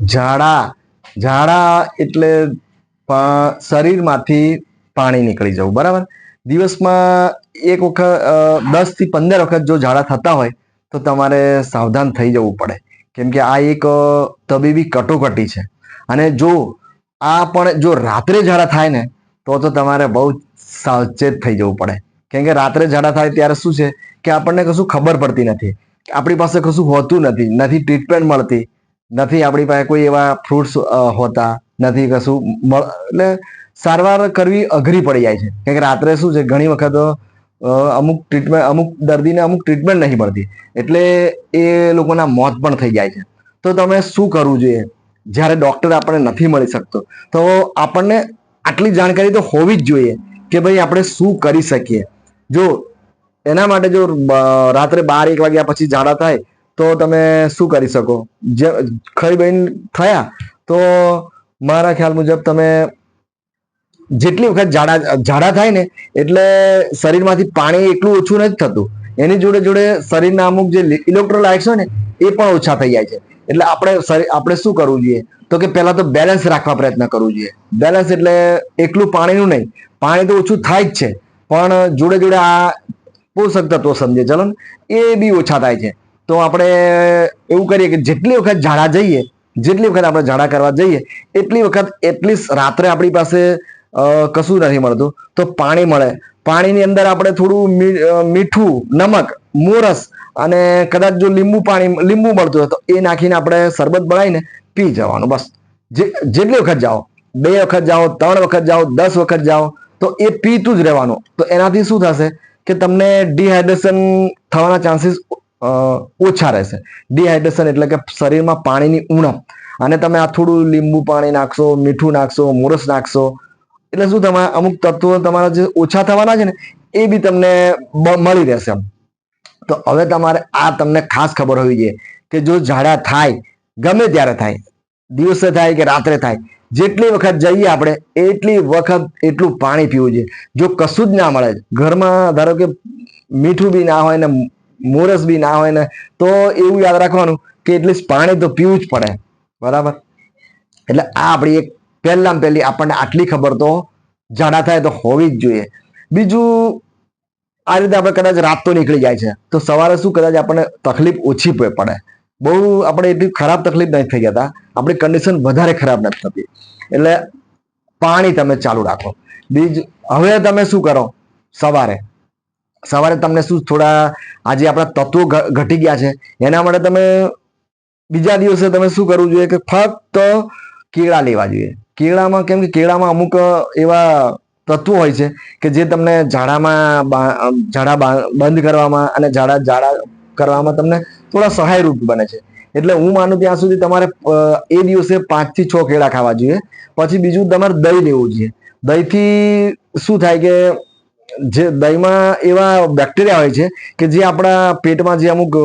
ઝાડા ઝાડા એટલે શરીરમાંથી પાણી નીકળી જવું, બરાબર? દિવસમાં એક વખત દસથી પંદર વખત જો ઝાડા થતા હોય, તો તમારે સાવધાન થઈ જવું પડે. કેમ કે આ એક તબીબી કટોકટી છે. અને જો આ પણ, જો રાત્રે ઝાડા થાય ને, તો તો તમારે બહુ સાવચેત થઈ જવું પડે. કેમ કે રાત્રે ઝાડા થાય ત્યારે શું છે કે આપણને કશું ખબર પડતી નથી. આપણી પાસે કશું હોતું નથી નથી ટ્રીટમેન્ટ મળતી. નથી આપણી પાસે કોઈ એવા ફ્રૂટ્સ હોતા, નથી કશું એટલે સારવાર કરવી અઘરી પડી જાય છે. કેમ કે રાત્રે શું છે, ઘણી વખત અમુક ટ્રીટમેન્ટ અમુક દર્દીને અમુક ટ્રીટમેન્ટ નહીં મળતી. એટલે એ લોકોના મોત પણ થઈ જાય છે. તો તમે શું કરવું જોઈએ? જ્યારે ડૉક્ટર આપણને નથી મળી શકતો, તો આપણને આટલી જાણકારી તો હોવી જ જોઈએ કે ભાઈ આપણે શું કરી શકીએ. જો, એના માટે જો રાત્રે બાર એક વાગ્યા પછી ઝાડા થાય તો તમે શું કરી શકો? જે ખરી બહેન થયા, તો મારા ખ્યાલ મુજબ તમે જેટલી વખત ઝાડા ઝાડા થાય ને, એટલે શરીરમાંથી પાણી એટલું ઓછું નથી થતું. એની જોડે જોડે શરીરના અમુક જે ઇલેક્ટ્રોલાઇટ્સ હોય ને, એ પણ ઓછા થઈ જાય છે. એટલે આપણે આપણે શું કરવું જોઈએ? તો કે પહેલા તો બેલેન્સ રાખવા પ્રયત્ન કરવું જોઈએ. બેલેન્સ એટલે એકલું પાણીનું નહીં. પાણી તો ઓછું થાય જ છે. પણ જોડે જોડે આ પોષક તત્વો સમજે. ચલો એ બી ઓછા થાય છે. તો આપણે એવું કરીએ કે જેટલી વખત ઝાડા જઈએ, જેટલી વખત આપણે ઝાડા કરવા જઈએ, એટલી વખત એટલીસ્ટ રાત્રે આપણી પાસે કશું નથી મળતું. તો પાણી મળે. પાણીની અંદર આપણે થોડું મીઠું, નમક, મોરસ અને કદાચ જો લીંબુ પાણી, લીંબુ મળતું હોય તો એ નાખીને આપણે શરબત બનાવીને પી જવાનું બસ. જેટલી વખત જાઓ, બે વખત જાઓ, ત્રણ વખત જાઓ, દસ વખત જાઓ, તો એ પીતું જ રહેવાનું. તો એનાથી શું થશે કે તમને ડિહાઇડ્રેશન થવાના ચાન્સીસ ઓછા રહેશે. ડિહાઇડ્રેશન એટલે કે શરીરમાં પાણીની ઉણપ. અને તમે આ થોડું લીંબુ પાણી નાખશો, મીઠું નાખશો, મોરસ નાખશો, એટલે શું તમારા અમુક તત્વો તમારા જે ઓછા થવાના છે ને, એ બી તમને મળી રહેશે તો હવે તમારે આ તમને ખાસ ખબર હોવી જોઈએ કે જો ઝાડા થાય, ગમે ત્યારે થાય, દિવસે થાય કે રાત્રે થાય, જેટલી વખત જઈએ આપણે, એટલી વખત એટલું પાણી પીવું જોઈએ. જો કશું જ ના મળે, ઘરમાં ધારો કે મીઠું બી ના હોય ને મોરસ બી ના હોય ને, તો એવું યાદ રાખવાનું કે એટલીસ્ટ પાણી તો પીવું જ પડે. બરાબર? એટલે આ આપણી એક પહેલામાં પહેલી આપણને આટલી ખબર તો જાડા થાય તો હોવી જ જોઈએ. બીજું, આ રીતે આપણે કદાચ રાત તો નીકળી જાય છે. તો સવારે શું કદાચ આપણને તકલીફ ઓછી પડે. બહુ આપણે એટલી ખરાબ તકલીફ નથી થઈ જતા. આપણી કન્ડિશન વધારે ખરાબ નથી થતી. એટલે પાણી તમે ચાલુ રાખો. બીજ, હવે તમે શું કરો? સવારે સવારે તમને શું થોડા આજે આપણા તત્વો ઘટી ગયા છે. એના માટે તમે બીજા દિવસે તમે શું કરવું જોઈએ કે ફક્ત કેળા લેવા જોઈએ. કેળામાં કેમ કે કેળામાં અમુક એવા તત્વો હોય છે કે જે તમને ઝાડામાં ઝાડા બંધ કરવામાં અને ઝાડા ઝાડા કરવામાં તમને થોડા સહાયરૂપ બને છે. એટલે હું માનું ત્યાં સુધી તમારે એ દિવસે પાંચથી છ કેળા ખાવા જોઈએ. પછી બીજું તમારે દહીં લેવું જોઈએ. દહીંથી શું થાય કે જે દહીંમાં એવા બેક્ટેરિયા હોય છે કે જે આપણા પેટમાં જે અમુક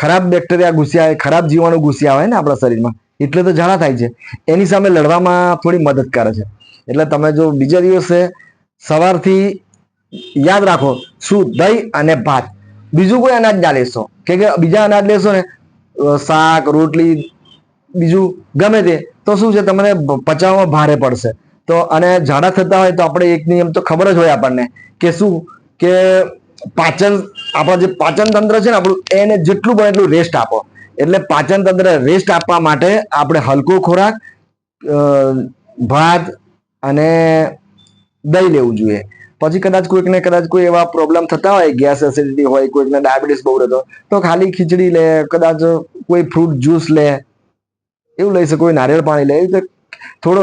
ખરાબ બેક્ટેરિયા ઘૂસ્યા હોય ખરાબ જીવાણુ ઘૂસ્યા હોય ને આપણા શરીરમાં, એટલે તો ઝાડા થાય છે. એની સામે લડવામાં થોડી મદદ કરે છે. એટલે તમે જો બીજા દિવસે સવારથી યાદ રાખો, શું દહીં અને ભાત. બીજું કોઈ અનાજ ના લેશો. કે બીજા અનાજ લેશો ને શાક, રોટલી, બીજું ગમે તે, તો શું છે, તમને પચાવવામાં ભારે પડશે. તો અને ઝાડા થતા હોય તો આપણે એક નિયમ તો ખબર જ હોય આપણને કે શું? કે પાચન, આપણા જે પાચન તંત્ર છે ને, આપણું એને જેટલું બને એટલું રેસ્ટ આપો. એટલે પાચન તંત્ર રેસ્ટ આપવા માટે આપણે હલકો ખોરાક ભાત અને દહીં લેવું જોઈએ. પછી કદાચ કોઈકને કદાચ કોઈ એવા પ્રોબ્લેમ થતા હોય ગેસ એસિડિટી હોય, કોઈકને ડાયાબિટીસ બહુ રહેતો તો ખાલી ખીચડી લે, કદાચ કોઈ ફ્રૂટ જ્યુસ લે, એવું લઈ શકે નારિયેળ પાણી લે થોડો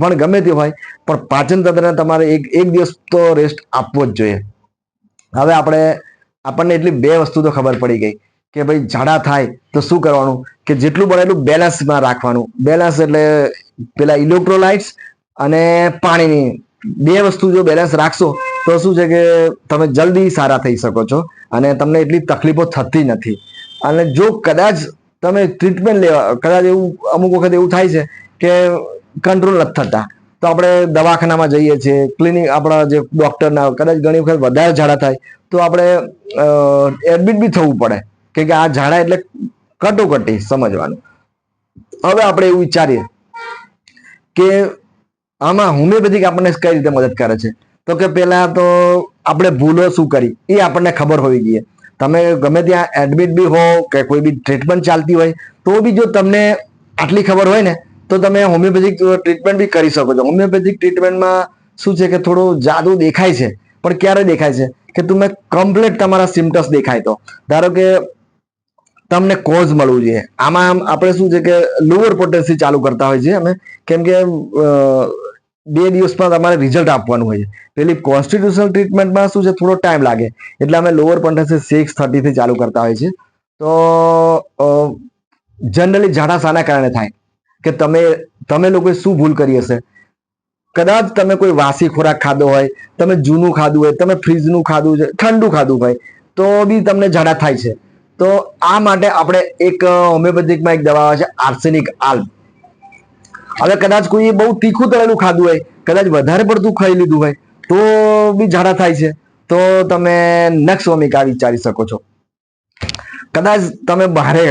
પણ ગમે તે હોય, પણ પાચન તંત્રને તમારે એક એક દિવસ તો રેસ્ટ આપવો જ જોઈએ. હવે આપણે, આપણને એટલી બે વસ્તુ તો ખબર પડી ગઈ કે ભાઈ ઝાડા થાય તો શું કરવાનું? કે જેટલું બને એટલું બેલેન્સમાં રાખવાનું. બેલેન્સ એટલે પેલા ઇલેક્ટ્રોલાઇટ્સ અને પાણીની. બે વસ્તુ જો બેલેન્સ રાખશો તો શું છે કે તમે જલ્દી સારા થઈ શકો છો અને તમને એટલી તકલીફો થતી નથી. અને જો કદાચ તમે ટ્રીટમેન્ટ લેવા, કદાચ એવું અમુક વખત એવું થાય છે કે કંટ્રોલ નથી થતા. તો આપણે દવાખાનામાં જઈએ છીએ ક્લિનિક આપણા જે ડોક્ટરના કદાચ ઘણી વખત વધારે ઝાડા થાય, તો આપણે એડમિટ બી થવું પડે કે આ ઝાડા એટલે કટોકટી સમજવાનું. હવે આપણે એવું વિચારીએ કે આમાં હોમિયોપેથિક આપણને કઈ રીતે મદદ કરે છે? તો કે પહેલાં તો આપણે ભૂલો શું કરી? એ આપણને ખબર હોવી જોઈએ. તમે ગમે ત્યાં એડમિટ બી હો કે કોઈ બી ટ્રીટમેન્ટ ચાલતી હોય, તો બી જો તમને આટલી ખબર હોય ને તો તમે હોમિયોપેથિક ટ્રીટમેન્ટ બી કરી શકો છો. હોમિયોપેથિક ટ્રીટમેન્ટમાં શું છે કે થોડું જાદુ દેખાય છે, પણ ક્યારે દેખાય છે કે તમે કમ્પ્લીટ તમારા સિમ્ટમ્સ દેખાય તો. ધારો કે તમને કોઝ મળવું જોઈએ. આમાં આપણે શું છે કે લોઅર પોટેન્સી ચાલુ કરતા હોય છે અમે. કેમ કે બે દિવસમાં તમારે રિઝલ્ટ આપવાનું હોય છે. પેલી કોન્સ્ટિટ્યુશનલ ટ્રીટમેન્ટમાં શું છે, થોડો ટાઈમ લાગે. એટલે અમે લોઅર પોટેન્સી સિક્સ થર્ટીથી ચાલુ કરતા હોય છે. તો જનરલી ઝાડા શાના કારણે થાય. કે તમે તમે લોકોએ શું ભૂલ કરી હશે? કદાચ તમે કોઈ વાસી ખોરાક ખાધો હોય, તમે જૂનું ખાધું હોય, તમે ફ્રીજનું ખાધું છે, ઠંડુ ખાધું હોય, તો બી તમને ઝાડા થાય છે. તો આ માટે આપણે એક હોમિયોપેથિકમાં એક દવા આવે છે, આર્સેનિક આલ્બ હવે કદાચ કોઈ બહુ તીખું તળેલું ખાધું હોય, કદાચ વધારે પડતું ખાઈ લીધું હોય, તો બી ઝાડા થાય છે. તો તમે નક્ષ ભૂમિકા વિચારી શકો છો. કદાચ તમે બહારે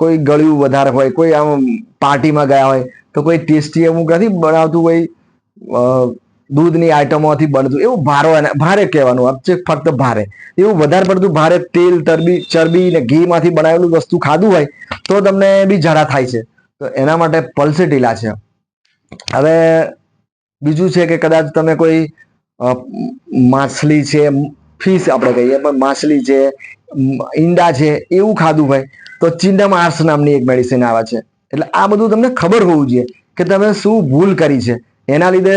કોઈ ગળ્યું વધારે હોય, કોઈ આમ પાર્ટીમાં ગયા હોય, તો કોઈ ટેસ્ટી અમુક નથી બનાવતું કોઈ દૂધની આઈટમોથી બનતું. એવું ભારો ભારે કહેવાનું આપ છે ફક્ત ભારે. એવું વધારે પડતું ભારે તેલ, ચરબી ચરબી ને ઘીમાંથી બનાવેલું વસ્તુ ખાધું હોય, તો તમને બી જરા થાય છે. તો એના માટે પલ્સેટીલા છે. હવે બીજું છે કે કદાચ તમે કોઈ માછલી છે, ફિશ આપણે કહીએ, પણ માછલી છે ઈંડા છે, એવું ખાધું હોય તો ચિંડમ આર્સ નામની એક મેડિસિન આવે છે. એટલે આ બધું તમને ખબર હોવું જોઈએ કે તમે શું ભૂલ કરી છે. એના લીધે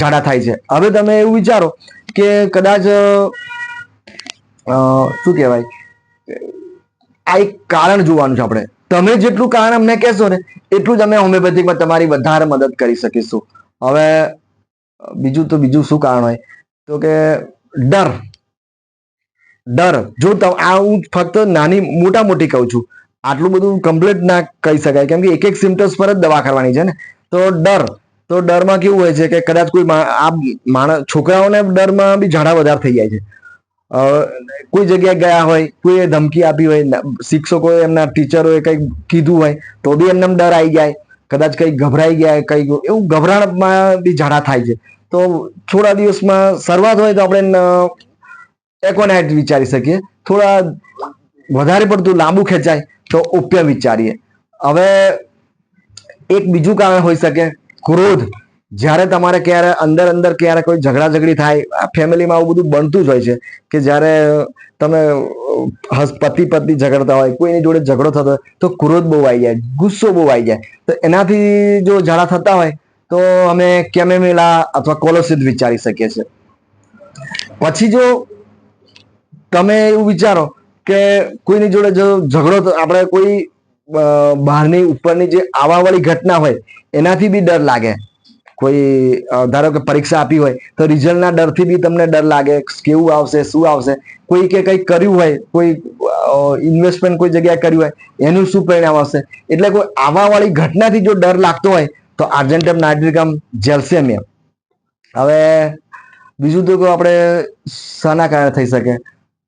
ઝાડા થાય છે. હવે તમે એવું વિચારો કે કદાચ શું કહેવાય? આ એક કારણ જોવાનું છે આપણે. તમે જેટલું કારણ અમને કહેશો ને, એટલું જ અમે હોમિયોપેથિકમાં તમારી વધારે મદદ કરી શકીશું. હવે, બીજું તો બીજું શું કારણ હોય? તો કે ડર. ડર. જો આ હું ફક્ત નાની મોટા મોટી કહું છું. આટલું બધું કમ્પ્લીટ ના કહી શકાય. કેમ કે એક એક સિમ્ટમ્સ પર જ દવા કરવાની છે ને. તો ડર, તો ડરમાં કેવું હોય છે કે કદાચ કોઈ આ માણસ, છોકરાઓને ડરમાં બી ઝાડા વધારે થઈ જાય છે. કોઈ જગ્યાએ ગયા હોય, કોઈએ ધમકી આપી હોય શિક્ષકોએ એમના ટીચરોએ કંઈક કીધું હોય, તો બી એમને ડર આવી જાય. કદાચ કંઈક ગભરાઈ ગયા, કંઈક એવું ગભરાણમાં બી ઝાડા થાય છે. તો થોડા દિવસમાં શરૂઆત હોય તો આપણે એકોનાઇટ વિચારી શકીએ. થોડા વધારે પડતું લાંબુ ખેંચાય. તો ઉપય વિચારીએ હવે એક બીજું કારણ હોઈ શકે, ક્રોધ. જ્યારે તમારે ક્યારે અંદર અંદર ક્યારે કોઈ ઝઘડા ઝઘડી થાય, આ ફેમિલીમાં આવું બધું બનતું જ હોય છે કે જ્યારે તમે પતિ પત્ની ઝઘડતા હોય, કોઈની જોડે ઝઘડો થતો હોય, તો ક્રોધ બહુ આવી જાય, ગુસ્સો બહુ આવી જાય. તો એનાથી જો ઝાડા થતા હોય, તો અમે કેમેમેલા અથવા કોલોસિદ વિચારી શકીએ છીએ. પછી જો તમે એવું વિચારો કે કોઈની જોડે જો ઝઘડો આપણે કોઈ બહારની ઉપરની જે આવાવાળી ઘટના હોય, એનાથી બી ડર લાગે. કોઈ ધારો કે પરીક્ષા આપી હોય, તો રિઝલ્ટના ડરથી બી તમને ડર લાગે કેવું આવશે, શું આવશે. કોઈ કે કંઈક કર્યું હોય, કોઈ ઇન્વેસ્ટમેન્ટ કોઈ જગ્યાએ કર્યું હોય, એનું શું પરિણામ આવશે? એટલે કોઈ આવાવાળી ઘટનાથી જો ડર લાગતો હોય, તો આર્જેન્ટમ નાઇટ્રિકમ જેલ્સેમિયમ હવે, બીજું તો આપણે, શાના કારણે થઈ શકે.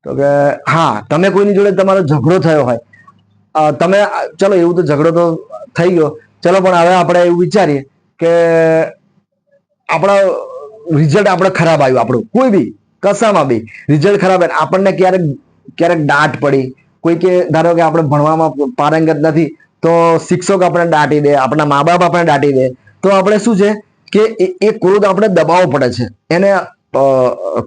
તો કે, હા, તમે કોઈની જોડે તમારો ઝઘડો થયો હોય તમે, ચલો, એવું તો ઝઘડો તો થઈ ગયો. ચલો, પણ હવે આપણે એવું વિચારીએ કે આપણા રિઝલ્ટ આપણે ખરાબ આવ્યું આપણું. કોઈ બી, કશામાં બી રિઝલ્ટ ખરાબ આવે આપણને ક્યારેક ક્યારેક દાંટ પડી. કોઈ કે, ધારો કે આપણે ભણવામાં પારંગત નથી, તો શિક્ષક આપણે દાટી દે, આપણા મા બાપ આપણે દાટી દે. તો આપણે શું છે કે, એ- ક્રોધ આપણે દબાવવો પડે છે. એને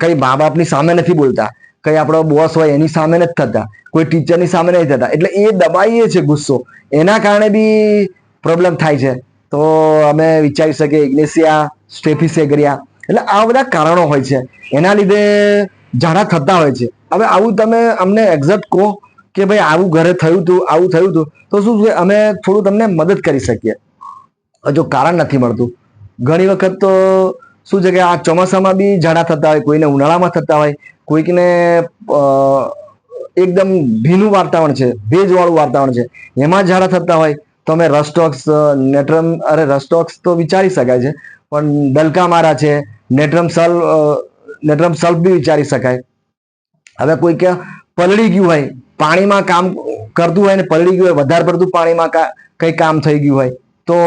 કઈ મા બાપની સામે નથી બોલતા. કઈ આપણો બોસ હોય એની સામે નથી થતા. કોઈ ટીચરની સામે નથી થતા. એટલે એ દબાઈએ છે ગુસ્સો. એના કારણે બી પ્રોબ્લેમ થાય છે. તો અમે વિચારી શકીએ ઇગ્નેશિયા સ્ટેફિસેગરિયા એટલે આ બધા કારણો હોય છે. એના લીધે ઝાડા થતા હોય છે. હવે આવું તમે અમને એક્ઝેક્ટ કહો કે ભાઈ, આવું ઘરે થયું હતું આવું થયું હતું તો શું અમે થોડું તમને મદદ કરી શકીએ. જો કારણ નથી મળતું. ઘણી વખત તો શું છે કે આ ચોમાસામાં બી ઝાડા થતા હોય, કોઈને ઉનાળામાં થતા હોય. કોઈકને એકદમ ભીનું વાતાવરણ છે, ભેજવાળું વાતાવરણ છે. એમાં ઝાડા થતા હોય તો અમે રસ્ટોક્સ નેટ્રમ, અરે રસ્ટોક્સ તો વિચારી શકાય છે, પણ દલકામારા છે, નેટ્રમ સલ નેટ્રમ સલ્ફ બી વિચારી શકાય. હવે કોઈ કે પલળી ગયું હોય, પાણીમાં કામ કરતું હોય ને પલળી ગયું હોય, વધારે પડતું પાણીમાં કંઈ કામ થઈ ગયું હોય, તો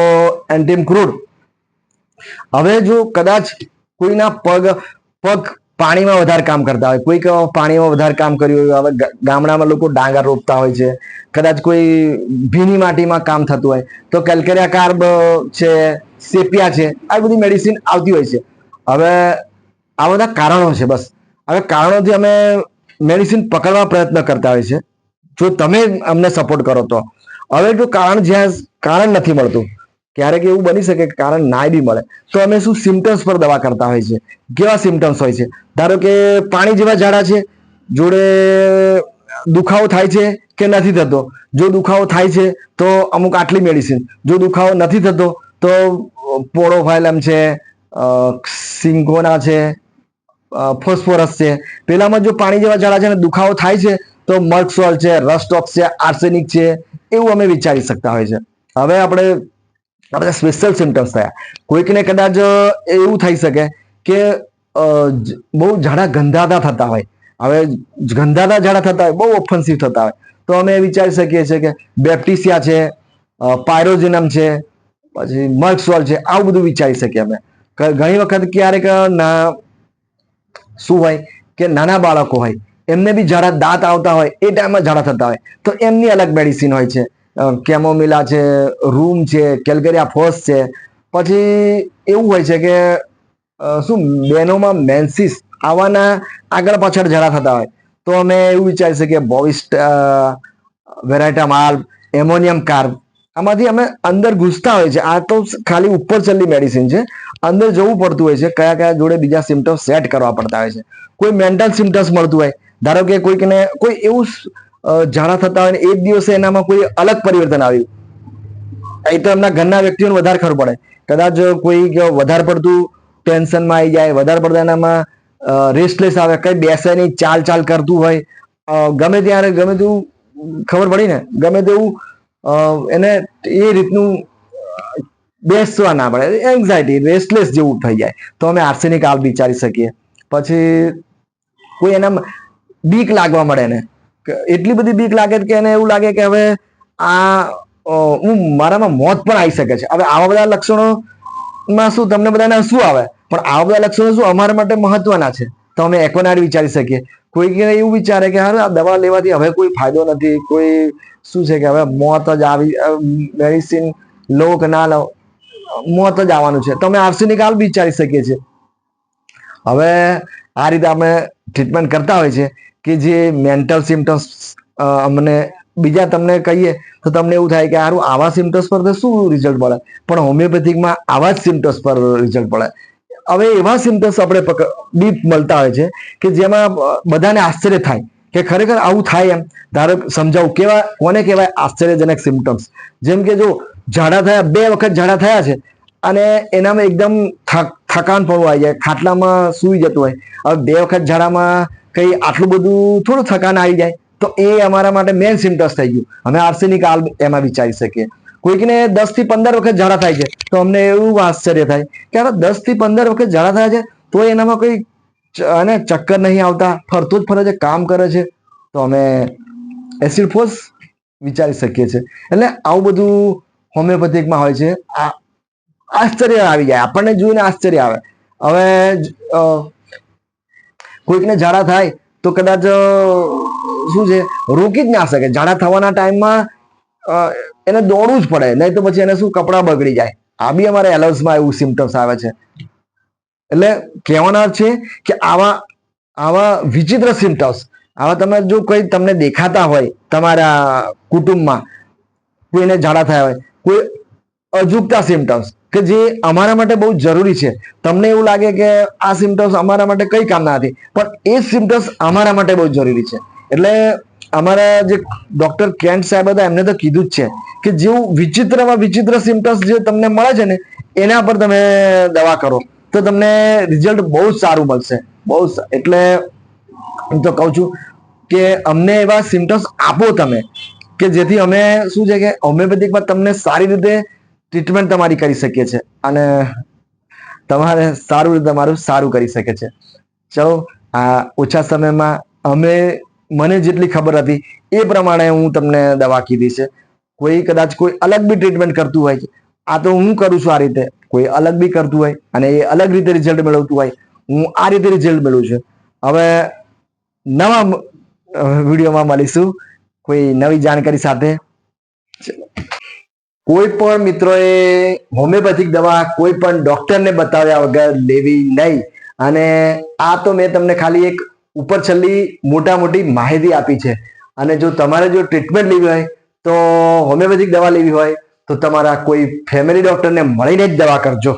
એન્ટીમ ક્રૂડ. હવે જો કદાચ કોઈના પગ પગ પાણીમાં વધારે કામ કરતા હોય. કોઈક પાણીમાં વધારે કામ કર્યું હોય, હવે ગામડામાં લોકો ડાંગર રોપતા હોય છે. કદાચ કોઈ ભીની માટીમાં કામ થતું હોય. તો કેલ્કેરિયા કાર્બ છે, સેપિયા છે, આ બધી મેડિસિન આવતી હોય છે. હવે આ બધા કારણો છે બસ. હવે કારણોથી અમે મેડિસિન પકડવા પ્રયત્ન કરતા હોય છે. જો તમે અમને સપોર્ટ કરો તો. હવે જો કારણ જ્યાં, કારણ નથી મળતું ક્યારેક એવું બની શકે કે કારણ ના બી મળે. તો અમે શું સિમ્ટમ્સ પર દવા કરતા હોય છે? કેવા સિમ્ટમ્સ હોય છે? ધારો કે પાણી જેવા ઝાડા છે, જોડે દુખાવો થાય છે કે નથી થતો? જો દુખાવો થાય છે, તો અમુક આટલી મેડિસિન જો દુખાવો નથી થતો, તો પોળોફાયલમ છે સિંકોના છે ફોસ્ફોરસ છે. પેલામાં જો પાણી જેવા ઝાડા છે ને દુખાવો થાય છે, તો મર્કસોલ છે રસ્ટોક્સ છે આર્સેનિક છે, એવું અમે વિચારી શકતા હોય છે. હવે આપણે આપણે સ્પેશિયલ સિમ્ટમ્સ થયા. કોઈકને કદાચ એવું થઈ શકે કે બહુ ઝાડા ગંધાતા થતા હોય. હવે ગંધાતા ઝાડા થતા હોય, બહુ ઓફેન્સિવ થતા હોય. તો અમે વિચારી શકીએ છીએ કે બેપ્ટિસિયા છે પાયરોજિનમ છે, પછી મર્કસોલ છે, આવું બધું વિચારી શકીએ અમે. ઘણી વખત ક્યારેક ના, શું હોય કે નાના બાળકો હોય, એમને બી ઝાડા દાંત આવતા હોય, એ ટાઈમમાં ઝાડા થતા હોય. તો એમની અલગ મેડિસિન હોય છે. કેમોમિલા છે, રૂમ છે કેલ્કેરિયા ફોસ છે. પછી એવું હોય છે કે શું બેનોમાં મેન્સિસ આવાના આગળ પાછળ જરા થતા હોય. તો અમે એવું વિચારી શકીએ બોવિસ્ટ વેરાયટા માલ, એમોનિયમ કાર્બ, આમાંથી અમે અંદર ઘૂસતા હોય છે. આ તો ખાલી ઉપર ચલ્લી મેડિસિન છે. અંદર જવું પડતું હોય છે, કયા કયા જોડે બીજા સિમ્ટમ્સ સેટ કરવા પડતા હોય છે. કોઈ મેન્ટલ સિમ્ટમ્સ મળતું હોય. ધારો કે કોઈકને કોઈ એવું ઝાડા થતા હોય ને જ દિવસે એનામાં કોઈ અલગ પરિવર્તન આવ્યું. એ તો એમના ઘરના વ્યક્તિઓને વધારે ખબર પડે. કદાચ કોઈ વધારે પડતું ટેન્શનમાં આવી જાય, વધારે પડતા એનામાં રેસ્ટલેસ આવે, કઈ બેસે નહીં, ચાલ ચાલ કરતું હોય. ગમે ત્યારે, ગમે તેવું ખબર પડી ને, ગમે તેવું એને એ રીતનું બેસવા ના પડે. એન્ઝાયટી રેસ્ટલેસ જેવું થઈ જાય. તો અમે આર્સેનિક આવ વિચારી શકીએ. પછી કોઈ એના બીક લાગવા મળે ને એટલી બધી બીક લાગે કે એને એવું લાગે કે હવે આ હું મારામાં મોત પણ આવી શકે છે. હવે આવા બધા લક્ષણો માં શું તમને બધાને શું આવે? પણ આવા બધા લક્ષણો શું અમારા માટે મહત્વના છે? તો અમે એકોનાડ વિચારી શકીએ. કોઈ એવું વિચારે કે હા આ દવા લેવાથી હવે કોઈ ફાયદો નથી. કોઈ શું છે કે હવે મોત જ આવી મેડિસિન લો કે ના લો, મોત જ આવવાનું છે. તમે આરસીની કાલ વિચારી શકીએ છીએ. હવે આ રીતે અમે ટ્રીટમેન્ટ કરતા હોય છે. કે જે મેન્ટલ સિમ્ટમ્સ અમને બીજા તમને કહીએ તો તમને એવું થાય કે સારું આવા સિમ્ટમ્સ પર તો શું રિઝલ્ટ મળે? પણ હોમિયોપેથિકમાં આવા જ સિમ્ટમ્સ પર રિઝલ્ટ મળે. હવે એવા સિમ્ટમ્સ આપણે ડીપ મળતા હોય છે કે જેમાં બધાને આશ્ચર્ય થાય કે ખરેખર આવું થાય એમ. ધારો સમજાવું, કેવા, કોને કહેવાય આશ્ચર્યજનક સિમ્ટમ્સ જેમ કે જો ઝાડા થયા, બે વખત ઝાડા થયા છે અને એનામાં એકદમ થક- થકાન પડવું આવી જાય ખાટલામાં સૂઈ જતું હોય. હવે બે વખત ઝાડામાં કઈ આટલું બધું થોડું થકાન આવી જાય, તો એ અમારા માટે મેન સિમ્ટમ્સ થઈ ગયું. અમે આર્સેનિક આલ એમાં વિચારી શકીએ. કોઈકને દસથી પંદર વખત ઝાડા થાય છે, તો અમને એવું આશ્ચર્ય થાય કે આ દસથી પંદર વખત ઝાડા થાય છે, તો એનામાં કોઈ અને ચક્કર નહીં આવતા, ફરતો જ ફરે છે, કામ કરે છે, તો અમે એસિડ ફોર્સ વિચારી શકીએ છીએ. એટલે આવું બધું હોમિયોપેથિકમાં હોય છે. આ, આશ્ચર્ય આવી જાય. આપણને જોઈને આશ્ચર્ય આવે. હવે કોઈકને ઝાડા થાય તો કદાચ શું છે, રોકી જ ના શકે. ઝાડા થવાના ટાઈમમાં એને દોડવું જ પડે. નહીં તો પછી એને શું, કપડાં બગડી જાય. આ બી અમારે એલર્સમાં એવું સિમ્ટમ્સ આવે છે. એટલે કહેવાના છે કે આવા આવા વિચિત્ર સિમ્ટમ્સ આવા તમે જો કોઈ તમને દેખાતા હોય તમારા કુટુંબમાં, કોઈને ઝાડા થયા હોય, કોઈ અજુગતા સિમ્ટમ્સ કે જે અમારા માટે બહુ જરૂરી છે. તમને એવું લાગે કે આ સિમ્ટમ્સ અમારા માટે કઈ કામના નથી પણ એ સિમ્ટમ્સ અમારા માટે બહુ જરૂરી છે. એટલે અમારા જે ડોક્ટર કેન્ટ સાહેબ હતા, એમને તો કીધું જ છે કે જેવું વિચિત્રમાં વિચિત્ર સિમ્ટમ્સ જે તમને મળે છે ને, એના પર તમે દવા કરો. તો તમને રિઝલ્ટ બહુ જ સારું મળશે. બહુ જ- એટલે હું તો કહું છું કે અમને એવા સિમ્ટમ્સ આપો તમે, કે જેથી અમે શું છે કે હોમિયોપેથિકમાં તમને સારી રીતે ટ્રીટમેન્ટ તમારી કરી શકીએ છીએ અને તમારે સારું તમારું સારું કરી શકે છે. ચલો, આ ઓછા સમયમાં અમે, મને જેટલી ખબર હતી એ પ્રમાણે હું તમને દવા કીધી છે. કોઈ કદાચ કોઈ અલગ બી ટ્રીટમેન્ટ કરતું હોય આ તો હું કરું છું આ રીતે. કોઈ અલગ બી કરતું હોય અને એ અલગ રીતે રિઝલ્ટ મેળવતું હોય, હું આ રીતે રિઝલ્ટ મેળવું છું. હવે નવા વિડીયોમાં મળીશું. કોઈ નવી જાણકારી સાથે. કોઈ પણ મિત્રોએ હોમિયોપેથિક દવા કોઈ પણ ડોક્ટરને બતાવ્યા વગર લેવી નહીં. અને આ તો મેં તમને ખાલી એક ઉપર છેલ્લી મોટા મોટી માહિતી આપી છે. અને જો તમારે જો ટ્રીટમેન્ટ લેવી હોય, તો હોમિયોપેથિક દવા લેવી હોય, તો તમારા કોઈ ફેમિલી ડોક્ટરને મળીને જ દવા કરજો.